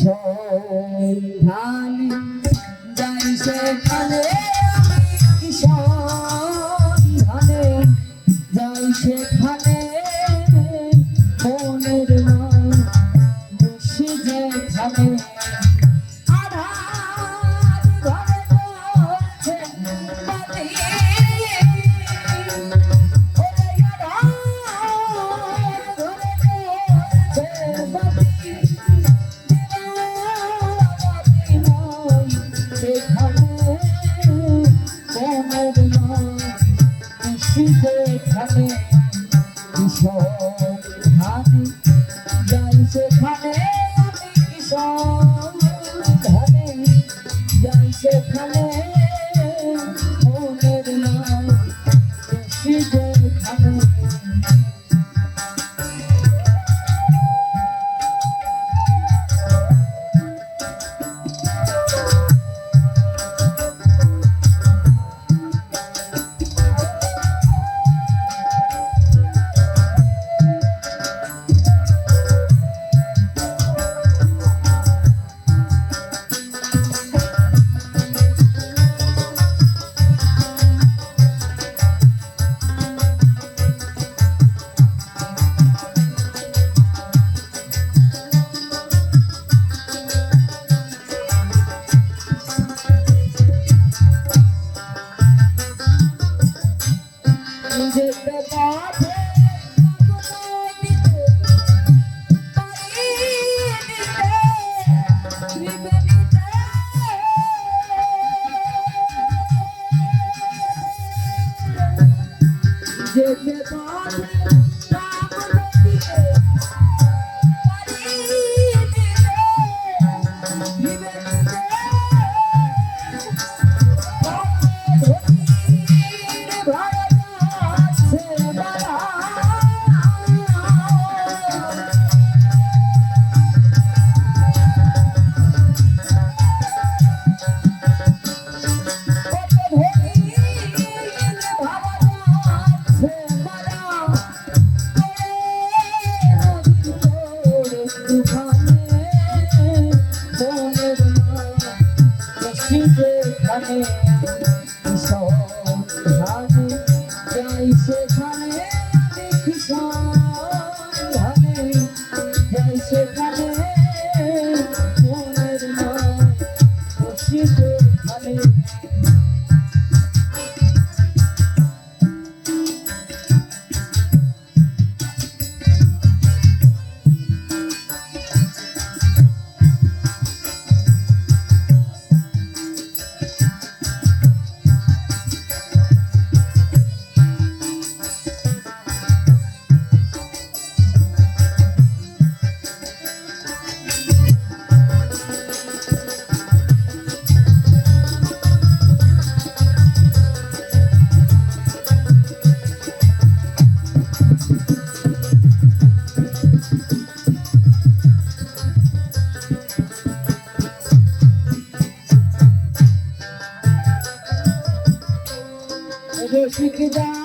সন্ধানে যাই Take me back. Thank you. রসিক দাদা